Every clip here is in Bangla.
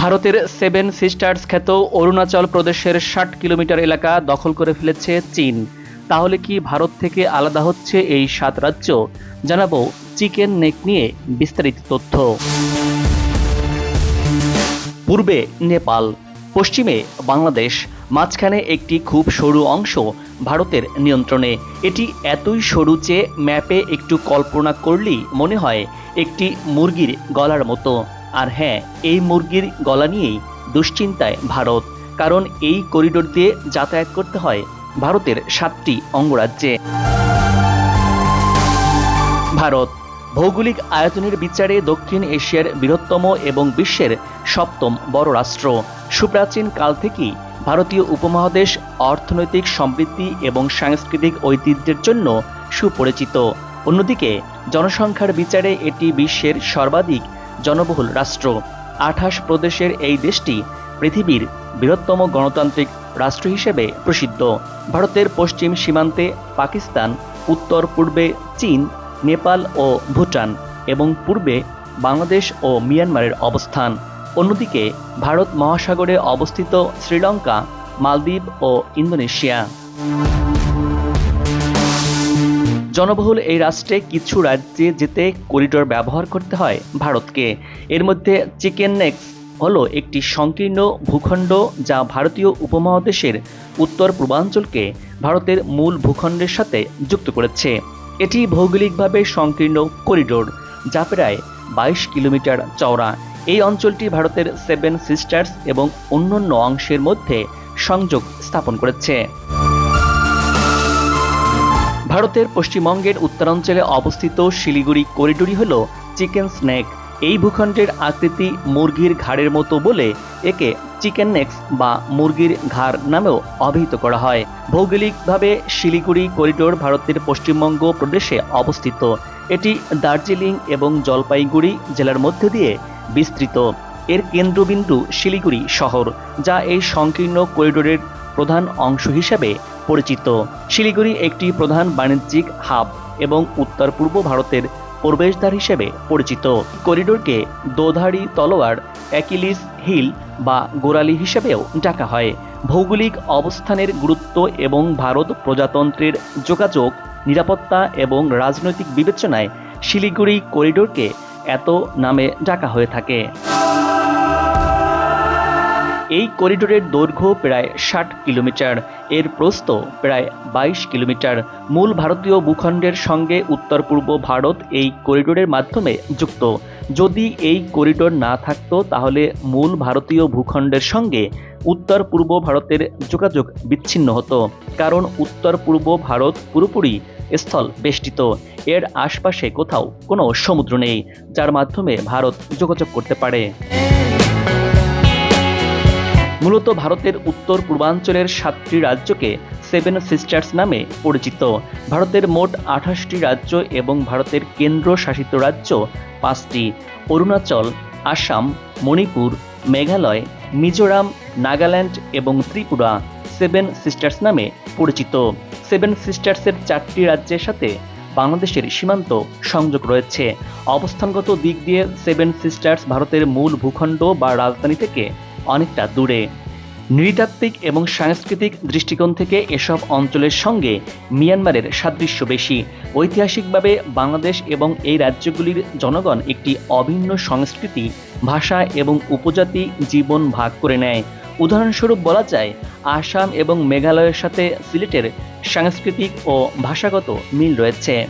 ভারতের সেভেন সিস্টার্স খ্যাত অরুণাচল প্রদেশের ষাট কিলোমিটার এলাকা দখল করে ফেলেছে চীন। তাহলে কি ভারত থেকে আলাদা হচ্ছে এই সাত রাজ্য? জানাব চিকেন নেক নিয়ে বিস্তারিত তথ্য। পূর্বে নেপাল, পশ্চিমে বাংলাদেশ, মাঝখানে একটি খুব সরু অংশ ভারতের নিয়ন্ত্রণে। এটি এতই সরু যে ম্যাপে একটু কল্পনা করলেই মনে হয় একটি মুরগির গলার মতো। আর হ্যাঁ এই মুরগির গলা নিয়েই দুশ্চিন্তায় ভারত। কারণ এই করিডোর দিয়ে যাতায়াত করতে হয় ভারতের সাতটি অঙ্গরাজ্যে। ভারত, ভৌগোলিক আয়তনের বিচারে দক্ষিণ এশিয়ার বৃহত্তম এবং বিশ্বের সপ্তম বড় রাষ্ট্র। সুপ্রাচীন কাল থেকেই ভারতীয় উপমহাদেশ অর্থনৈতিক সমৃদ্ধি এবং সাংস্কৃতিক ঐতিহ্যের জন্য সুপরিচিত। অন্যদিকে, জনসংখ্যার বিচারে এটি বিশ্বের সর্বাধিক জনবহুল রাষ্ট্র। আঠাশ প্রদেশের এই দেশটি পৃথিবীর বৃহত্তম গণতান্ত্রিক রাষ্ট্র হিসেবে প্রসিদ্ধ। ভারতের পশ্চিম সীমান্তে পাকিস্তান, উত্তর পূর্বে চীন, নেপাল ও ভুটান এবং পূর্বে বাংলাদেশ ও মিয়ানমারের অবস্থান। অন্যদিকে ভারত মহাসাগরে অবস্থিত শ্রীলঙ্কা, মালদ্বীপ ও ইন্দোনেশিয়া। জনবহুল এই রাষ্ট্রে কিছু রাজ্যে যেতে করিডোর ব্যবহার করতে হয় ভারতকে। এর মধ্যে চিকেন নেক্স হলো একটি সংকীর্ণ ভূখণ্ড যা ভারতীয় উপমহাদেশের উত্তর পূর্বাঞ্চলকে ভারতের মূল ভূখণ্ডের সাথে যুক্ত করেছে। এটি ভৌগোলিকভাবে সংকীর্ণ করিডোর, যা প্রায় বাইশ কিলোমিটার চওড়া। এই অঞ্চলটি ভারতের সেভেন সিস্টার্স এবং অন্যান্য অংশের মধ্যে সংযোগ স্থাপন করেছে। ভারতের পশ্চিমবঙ্গের উত্তরাঞ্চলে অবস্থিত শিলিগুড়ি করিডোরই হল চিকেন স্নেক এই ভূখণ্ডের আকৃতি মুরগির ঘাড়ের মতো বলে একে চিকেন নেক্স বা মুরগির ঘাড় নামেও অভিহিত করা হয়। ভৌগোলিকভাবে শিলিগুড়ি করিডোর ভারতের পশ্চিমবঙ্গ প্রদেশে অবস্থিত। এটি দার্জিলিং এবং জলপাইগুড়ি জেলার মধ্যে দিয়ে বিস্তৃত। এর কেন্দ্রবিন্দু শিলিগুড়ি শহর, যা এই সংকীর্ণ করিডোরের প্রধান অংশ হিসেবে পরিচিত। শিলিগুড়ি একটি প্রধান বাণিজ্যিক হাব এবং উত্তর পূর্ব ভারতের প্রবেশদ্বার হিসেবে পরিচিত। করিডোরকে দোধারি তলোয়ার, অ্যাকিলিস হিল বা গোরালি হিসেবেও ডাকা হয়। ভৌগোলিক অবস্থানের গুরুত্ব এবং ভারত প্রজাতন্ত্রের যোগাযোগ, নিরাপত্তা এবং রাজনৈতিক বিবেচনায় শিলিগুড়ি করিডোরকে এত নামে ডাকা হয়ে থাকে। এই করিডোরের দৈর্ঘ্য প্রায় ষাট কিলোমিটার। এর প্রস্থ প্রায় বাইশ কিলোমিটার। মূল ভারতীয় ভূখণ্ডের সঙ্গে উত্তর পূর্ব ভারত এই করিডোরের মাধ্যমে যুক্ত। যদি এই করিডোর না থাকতো, তাহলে মূল ভারতীয় ভূখণ্ডের সঙ্গে উত্তর পূর্ব ভারতের যোগাযোগ বিচ্ছিন্ন হতো। কারণ উত্তর পূর্ব ভারত পুরোপুরি স্থল বেষ্টিত। এর আশপাশে কোথাও কোনো সমুদ্র নেই, যার মাধ্যমে ভারত যোগাযোগ করতে পারে। মূলত ভারতের উত্তর পূর্বাঞ্চলের সাতটি রাজ্যকে সেভেন সিস্টার্স নামে পরিচিত। ভারতের মোট আঠাশটি রাজ্য এবং ভারতের কেন্দ্র শাসিত রাজ্য পাঁচটি। অরুণাচল, আসাম, মণিপুর, মেঘালয়, মিজোরাম, নাগাল্যান্ড এবং ত্রিপুরা সেভেন সিস্টার্স নামে পরিচিত। সেভেন সিস্টার্সের চারটি রাজ্যের সাথে বাংলাদেশের সীমান্ত সংযোগ রয়েছে। অবস্থানগত দিক দিয়ে সেভেন সিস্টার্স ভারতের মূল ভূখণ্ড বা রাজধানী থেকে অনেকটা দূরে। নৃতাত্ত্বিক এবং সাংস্কৃতিক দৃষ্টিকোণ থেকে এসব অঞ্চলের সঙ্গে মিয়ানমারের সাদৃশ্য বেশি। ঐতিহাসিকভাবে বাংলাদেশ এবং এই রাজ্যগুলির জনগণ একটি অভিন্ন সংস্কৃতি, ভাষা এবং উপজাতি জীবন ভাগ করে নেয়। উদাহরণস্বরূপ বলা যায়, আসাম এবং মেঘালয়ের সাথে সিলেটের সাংস্কৃতিক ও ভাষাগত মিল রয়েছে।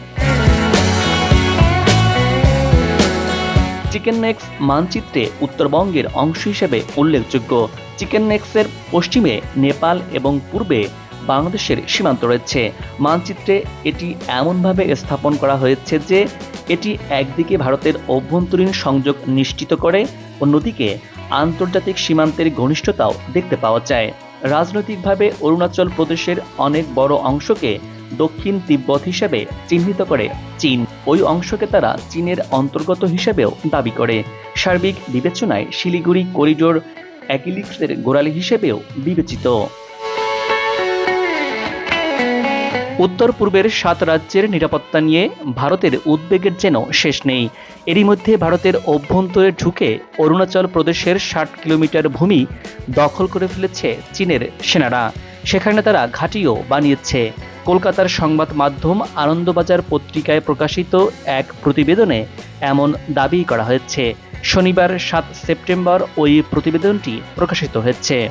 চিকেন নেক্স মানচিত্রে উত্তরবঙ্গের অংশ হিসেবে উল্লেখযোগ্য। চিকেন নেক্সের পশ্চিমে নেপাল এবং পূর্বে বাংলাদেশের সীমান্ত রয়েছে। মানচিত্রে এটি এমনভাবে স্থাপন করা হয়েছে যে, এটি একদিকে ভারতের অভ্যন্তরীণ সংযোগ নিশ্চিত করে, অন্যদিকে আন্তর্জাতিক সীমান্তের ঘনিষ্ঠতাও দেখতে পাওয়া যায়। রাজনৈতিকভাবে অরুণাচল প্রদেশের অনেক বড় অংশকে দক্ষিণ তিব্বত হিসেবে চিহ্নিত করে চীন। ওই অংশকে তারা চীনের অন্তর্গত হিসেবেও দাবি করে। সার্বিক বিবেচনায় শিলিগুড়ি করিডোর অ্যাকিলিক্সের গোড়ালি হিসেবেও বিবেচিত। উত্তর পূর্বের সাত রাজ্যের নিরাপত্তা নিয়ে ভারতের উদ্বেগের যেন শেষ নেই। এরই মধ্যে ভারতের অভ্যন্তরে ঢুকে অরুণাচল প্রদেশের ষাট কিলোমিটার ভূমি দখল করে ফেলেছে চীনের সেনারা। সেখানে তারা ঘাঁটিও বানিয়েছে। কলকাতার সংবাদ মাধ্যম আনন্দবাজার পত্রিকায় প্রকাশিত এক প্রতিবেদনে এমন দাবি করা হয়েছে। শনিবার সাত সেপ্টেম্বর ওই প্রতিবেদনটি প্রকাশিত হয়েছে।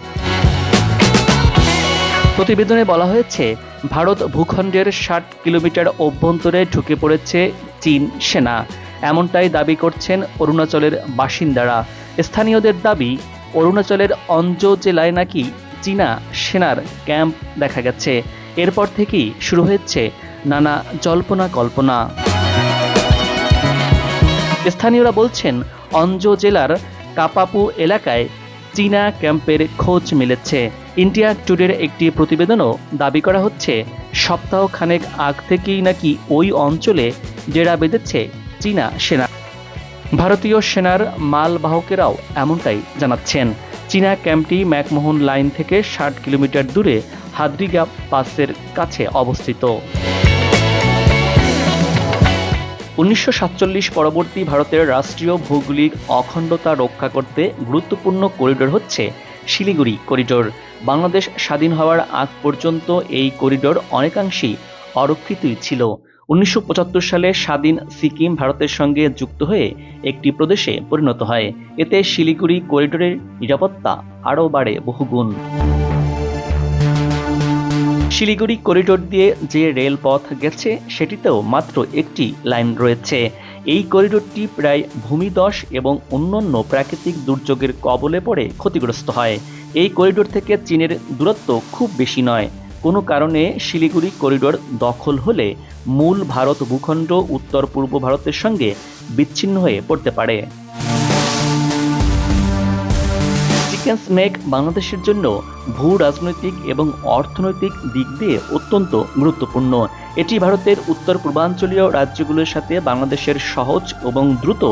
প্রতিবেদনে বলা হয়েছে, ভারত ভূখণ্ডের ষাট কিলোমিটার অভ্যন্তরে ঢুকে পড়েছে চীন সেনা। এমনটাই দাবি করছেন অরুণাচলের বাসিন্দারা। স্থানীয়দের দাবি, অরুণাচলের অঞ্জ জেলায় নাকি চীনা সেনার ক্যাম্প দেখা গেছে। এরপর থেকেই শুরু হয়েছে নানা জল্পনা কল্পনা। স্থানীয়রা বলছেন, অঞ্জ জেলার কাপাপু এলাকায় চীনা ক্যাম্পের খোঁজ মিলেছে। ইন্ডিয়া টুডের একটি প্রতিবেদনও দাবি করা হচ্ছে সপ্তাহ খানেক আগ থেকেই নাকি ওই অঞ্চলে ডেরা বেঁধেছে চীনা সেনা। ভারতীয় সেনার মালবাহকেরাও এমনটাই জানাচ্ছেন। চীনা ক্যাম্পটি ম্যাকমোহন লাইন থেকে ষাট কিলোমিটার দূরে হাদ্রিগা পাসের কাছে অবস্থিত। উনিশশো সাতচল্লিশ পরবর্তী ভারতের রাষ্ট্রীয় ভৌগোলিক অখণ্ডতা রক্ষা করতে গুরুত্বপূর্ণ করিডোর হচ্ছে শিলিগুড়ি করিডোর। বাংলাদেশ স্বাধীন হওয়ার আগ পর্যন্ত এই করিডোর অনেকাংশেই অরক্ষিতই ছিল। উনিশশো পঁচাত্তর সালে স্বাধীন সিকিম ভারতের সঙ্গে যুক্ত হয়ে একটি প্রদেশে পরিণত হয়। এতে শিলিগুড়ি করিডোরের নিরাপত্তা আরও বাড়ে বহুগুণ। শিলিগুড়ি করিডোর দিয়ে যে রেলপথ গেছে, সেটিতেও মাত্র একটি লাইন রয়েছে। এই করিডোরটি প্রায় ভূমিদশ এবং অন্যান্য প্রাকৃতিক দুর্যোগের কবলে পড়ে ক্ষতিগ্রস্ত হয়। এই করিডোর থেকে চীনের দূরত্ব খুব বেশি নয়। কোনো কারণে শিলিগুড়ি করিডোর দখল হলে মূল ভারত ভূখণ্ড উত্তর পূর্ব ভারতের সঙ্গে বিচ্ছিন্ন হয়ে পড়তে পারে। চিকেন স্নেক বাংলাদেশের জন্য ভূ রাজনৈতিক এবং অর্থনৈতিক দিক দিয়ে অত্যন্ত গুরুত্বপূর্ণ। এটি ভারতের উত্তর পূর্বাঞ্চলীয় রাজ্যগুলোর সাথে বাংলাদেশের সহজ এবং দ্রুত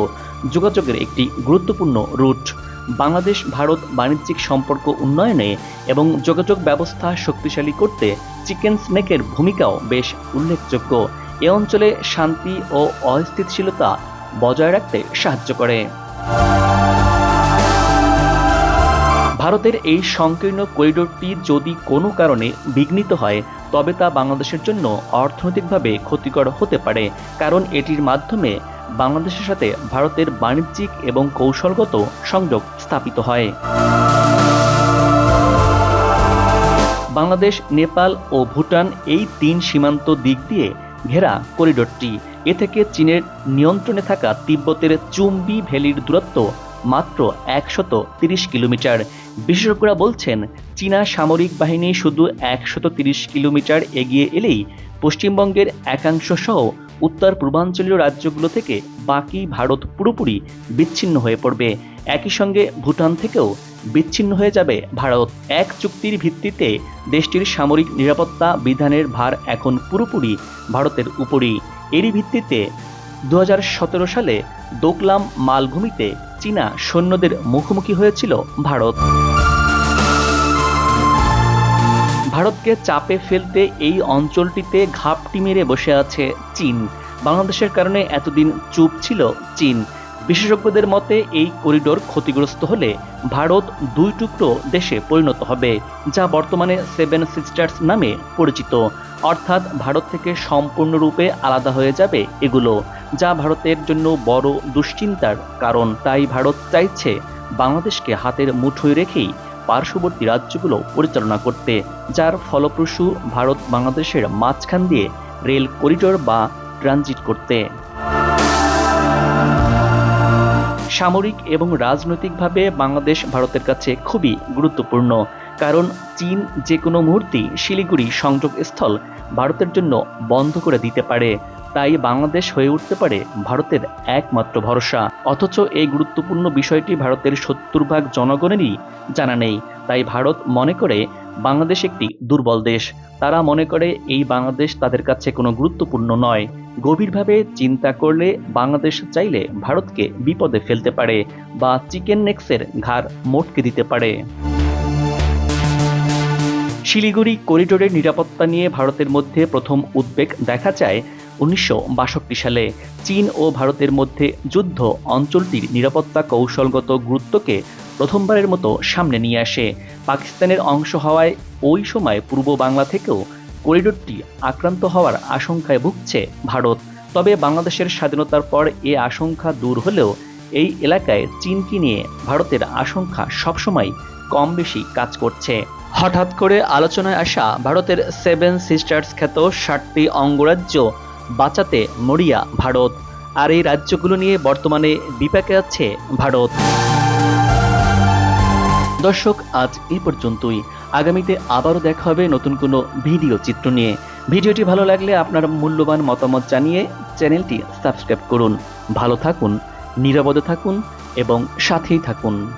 যোগাযোগের একটি গুরুত্বপূর্ণ রুট। বাংলাদেশ, ভারত বাণিজ্যিক সম্পর্ক উন্নয়নে এবং যোগাযোগ ব্যবস্থা শক্তিশালী করতে চিকেন স্নেকের ভূমিকাও বেশ উল্লেখযোগ্য। এ অঞ্চলে শান্তি ও অস্থিতিশীলতা বজায় রাখতে সাহায্য করে। ভারতের এই সংকীর্ণ করিডোরটি যদি কোনো কারণে বিঘ্নিত হয়, তবে তা বাংলাদেশের জন্য অর্থনৈতিকভাবে ক্ষতিকর হতে পারে, কারণ এটির মাধ্যমে বাংলাদেশের সাথে ভারতের বাণিজ্যিক এবং কৌশলগত সংযোগ স্থাপিত হয়। বাংলাদেশ, নেপাল ও ভুটান এই তিন সীমান্ত দিক দিয়ে ঘেরা করিডোরটি। এ থেকে চীনের নিয়ন্ত্রণে থাকা তিব্বতের চুম্বি ভ্যালির দূরত্ব মাত্র একশত তিরিশ কিলোমিটার। বিশেষজ্ঞরা বলছেন, চীনা সামরিক বাহিনী শুধু একশত তিরিশ কিলোমিটার এগিয়ে এলেই পশ্চিমবঙ্গের একাংশ সহ উত্তর পূর্বাঞ্চলীয় রাজ্যগুলো থেকে বাকি ভারত পুরোপুরি বিচ্ছিন্ন হয়ে পড়বে। একই সঙ্গে ভুটান থেকেও বিচ্ছিন্ন হয়ে যাবে ভারত। এক চুক্তির ভিত্তিতে দেশটির সামরিক নিরাপত্তা বিধানের ভার এখন পুরোপুরি ভারতের উপরই। এরই ভিত্তিতে দু হাজার সতেরো সালে দোকলাম মালভূমিতে চীনা সৈন্যদের মুখোমুখি হয়েছিল ভারত। ভারতকে চাপে ফেলতে এই অঞ্চলটিতে ঘাপটি মেরে বসে আছে চীন। বাংলাদেশের কারণে এতদিন চুপ ছিল চীন। বিশেষজ্ঞদের মতে, এই করিডোর ক্ষতিগ্রস্ত হলে ভারত দুই টুকরো দেশে পরিণত হবে, যা বর্তমানে সেভেন সিস্টার্স নামে পরিচিত। অর্থাৎ ভারত থেকে সম্পূর্ণরূপে আলাদা হয়ে যাবে এগুলো, যা ভারতের জন্য বড় দুশ্চিন্তার কারণ। তাই ভারত চাইছে বাংলাদেশকে হাতের মুঠোয় রেখেই পার্শ্ববর্তী রাজ্যগুলো পরিচালনা করতে, যার ফলপ্রসূ ভারত বাংলাদেশের মাঝখান দিয়ে রেল করিডোর বা ট্রানজিট করতে। সামরিক এবং রাজনৈতিকভাবে বাংলাদেশ ভারতের কাছে খুবই গুরুত্বপূর্ণ, কারণ চীন যে কোনো মুহূর্তেই শিলিগুড়ি সংযোগস্থল ভারতের জন্য বন্ধ করে দিতে পারে। তাই বাংলাদেশ হয়ে উঠতে পারে ভারতের একমাত্র ভরসা। অথচ এই গুরুত্বপূর্ণ বিষয়টি ভারতের সত্তর ভাগ জনগণেরই জানা নেই। তাই ভারত মনে করে বাংলাদেশ একটি দুর্বল দেশ। তারা মনে করে এই বাংলাদেশ তাদের কাছে কোনো গুরুত্বপূর্ণ নয়। গভীরভাবে চিন্তা করলে বাংলাদেশ চাইলে ভারতকে বিপদে ফেলতে পারে বা চিকেন নেক্সের ঘাড় মোটকে দিতে পারে। শিলিগুড়ি করিডোরের নিরাপত্তা নিয়ে ভারতের মধ্যে প্রথম উদ্বেগ দেখা যায় উনিশশো বাষট্টি সালে চীন ও ভারতের মধ্যে যুদ্ধ অঞ্চলটির নিরাপত্তা কৌশলগত গুরুত্বকে প্রথমবারের মতো সামনে নিয়ে আসে। পাকিস্তানের অংশ হওয়ায় ওই সময় পূর্ব বাংলা থেকেও করিডোরটি আক্রান্ত হওয়ার আশঙ্কায় ভুগছে ভারত। তবে বাংলাদেশের স্বাধীনতার পর এ আশঙ্কা দূর হলেও এই এলাকায় চীনকে নিয়ে ভারতের আশঙ্কা সবসময় কম বেশি কাজ করছে। হঠাৎ করে আলোচনায় আসা ভারতের সেভেন সিস্টার্স খ্যাত ষাটটি অঙ্গরাজ্য বাঁচাতে মরিয়া ভারত। আর এই রাজ্যগুলো নিয়ে বর্তমানে বিপাকে আছে ভারত। দর্শক, আজ এই পর্যন্তই। আগামীতে আবারও দেখা হবে নতুন কোনো ভিডিও চিত্র নিয়ে। ভিডিওটি ভালো লাগলে আপনার মূল্যবান মতামত জানিয়ে চ্যানেলটি সাবস্ক্রাইব করুন। ভালো থাকুন, নিরাপদে থাকুন এবং সাথেই থাকুন।